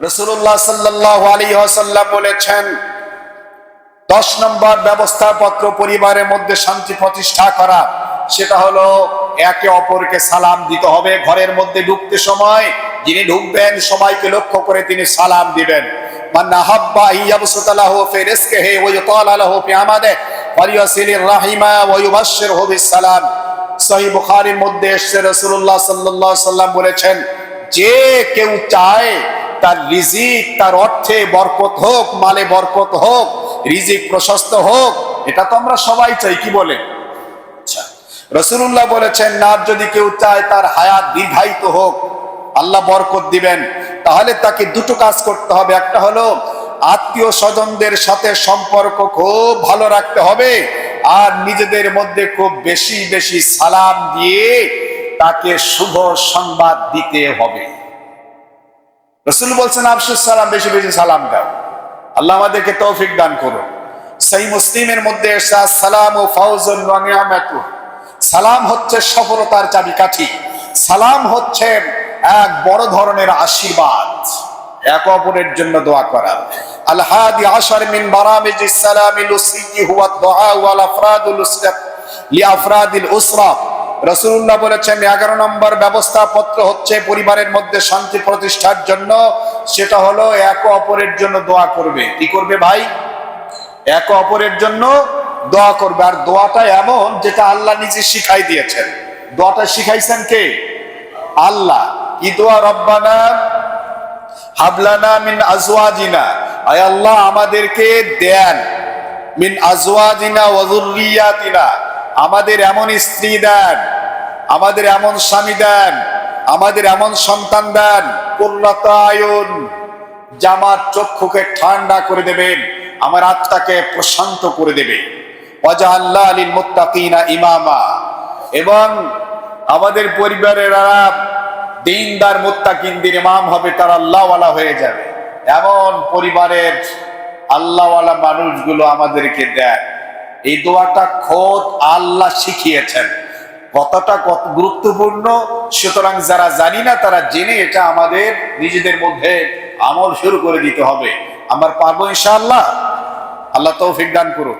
রসুল্লাহ সাল্লাহ আলী আসাল্লাম বলেছেন, দশ নম্বর ব্যবস্থাপত্র পরিবারের মধ্যে শান্তি প্রতিষ্ঠা করা, সেটা হলো একে অপরকে সালাম দিতে হবে, ঘরের মধ্যে ঢুকতে সময়, যিনি ঢুকবেন সবাইকে লক্ষ্য করে তিনি সালাম দিবেন। মধ্যে এসেছে সাল্লাল্লাহু সাল্লাম বলেছেন, যে কেউ চায় তার রিজিক, তার অর্থে বরকত হোক, মালে বরকত হোক, রিজিক প্রশস্ত হোক, এটা তো আমরা সবাই চাই, কি বলে আচ্ছা রসুল্লাহ বলেছেন, না, যদি কেউ চায় তার হায়াত দীর্ঘায়িত হোক, আল্লাহ বরকত দিবেন, তাহলে তাকে দুটো কাজ করতে হবে। একটা হলো, আত্মীয় স্বজনদের সাথে সম্পর্ক খুব ভালো রাখতে হবে, আর নিজেদের মধ্যে খুব বেশি বেশি সালাম দিয়ে তাকে শুভ সংবাদ দিতে হবে। রসুল বলছেন আফসুস সালাম, বেশি বেশি সালাম দাও। আল্লাহ আমাদেরকে তৌফিক দান করুন। সেই মুসলিমের মধ্যে সালাম ও ফাউজুন সালাম হচ্ছে সফলতার চাবিকাঠি। সালাম হচ্ছে এক বড় ধরনের আশীর্বাদ। এক অপরের জন্য দোয়া করা। আল হাদি আশার মিন বারামিজ সালাম লুসিকি হুয়া দুআ ওয়াল আফরাদুল উসরা লি আফরাদিল উসরা। রসুল্লাহ বলেছেন, এগারো নম্বর ব্যবস্থাপত্র হচ্ছে পরিবারের মধ্যে শান্তি প্রতিষ্ঠার জন্য। সেটা হলো এক অপরের জন্য দোয়া করবে। কি করবে ভাই? এক অপরের জন্য দোয়া করবে। আর দোয়াটা এমন যেটা আল্লাহ নিজে শিখাই দিয়েছেন। দোয়াটা শিখাইছেন কে? আল্লাহ। কি দোয়া? রব্বানা হাবলানা মিন আজওয়াজিনা। আয় আল্লাহ, আমাদেরকে দেন। মিন আজওয়াজিনা ওয়াজুররিয়াতিনা আমাদের এমন স্ত্রী দেন, আমাদের এমন স্বামী দেন, আমাদের এমন সন্তান দেন আয়ন জামার চক্ষুকে ঠান্ডা করে দেবেন, আমার আত্মাকে প্রশান্ত করে দেবে। ওয়াজা আল্লাহ আলীল মুত্তাকিনা ইমামা। এবং আমাদের পরিবারের দিনদার মুত্তাকিনদের ইমাম হবে, তারা আল্লাহওয়ালা হয়ে যাবে। এমন পরিবারের আল্লাহওয়ালা মানুষগুলো আমাদেরকে দেয় এই দোয়াটা খোদ আল্লাহ শিখিয়েছেন। কতটা কত গুরুত্বপূর্ণ, সুতরাং যারা জানি না, তারা জেনে এটা আমাদের নিজেদের মধ্যে আমল শুরু করে দিতে হবে। আমার পারব ইনশাআল্লাহ। আল্লাহ তৌফিক দান করুন